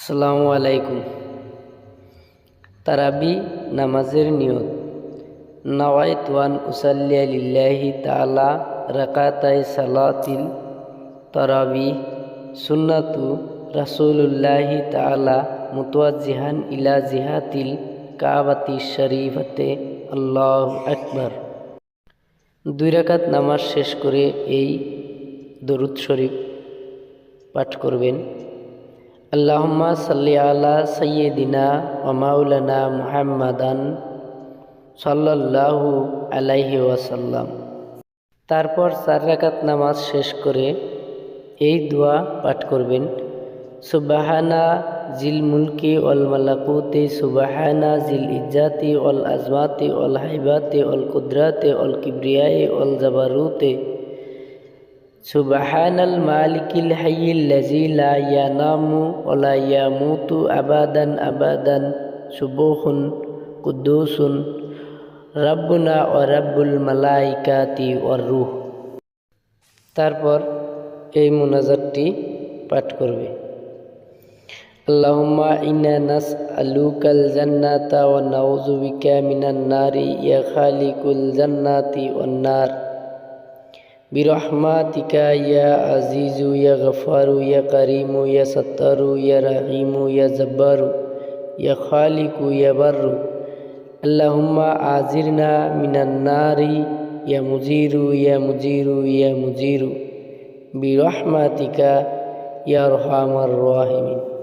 আসসালামু আলাইকুম। তারাবি নামাজের নিয়ত। নওয়াইত ওয়ান উসাল্লিয়া লিল্লাহি তাআলা রাকাতাই সালাতিল তারাবি সুন্নাতু রাসূলুল্লাহি তাআলা মুতওয়াজ্জিহান ইলা জিহাতিল কাবাতি শরীফতে আল্লাহ আকবর। দুই রাকাত নামাজ শেষ করে এই দরুদ শরীফ পাঠ করবেন। আল্লাহম্মা সাল্লি আলা সৈয়দিনা ও মাওলানা মুহাম্মাদান সাল্লাল্লাহু আলাইহি ওয়াসাল্লাম। তারপর চার রাকাত নামাজ শেষ করে এই দোয়া পাঠ করবেন, সুবাহানা জিল মুলকি অল মালাকুতে, সুবাহানা জিল ইজ্জাতি অল আজমাতি অল হাইবাতে অল কুদরাতে অল কিবরিয়ায়ে অল জাবারুতে সুবাহানাল মালিকিল হাইয়িল লাজি লা ইয়ানামু ওলা ইয়ামুতু আবাদান আবাদান, সুবহুন কুদ্দুসুন, রাব্বুনা ও রাব্বুল মালাইকাতি ওর রুহ। তারপর এই মোনাজাতটি পাঠ করবে। আল্লাহুম্মা ইন্না নাসআলুকাল জান্নাতা ওয়া নাউযু বিকা মিনান নারি, ইয়া খালিকুল জান্নাতি ওয়ান নার। برحمتك يا عزيز يا غفار يا كريم يا ستار يا رحيم يا جبار يا خالق يا بر. اللهم أعذرنا من النار. يا مجير يا مجير يا مجير. برحمتك يا أرحم الراحمين.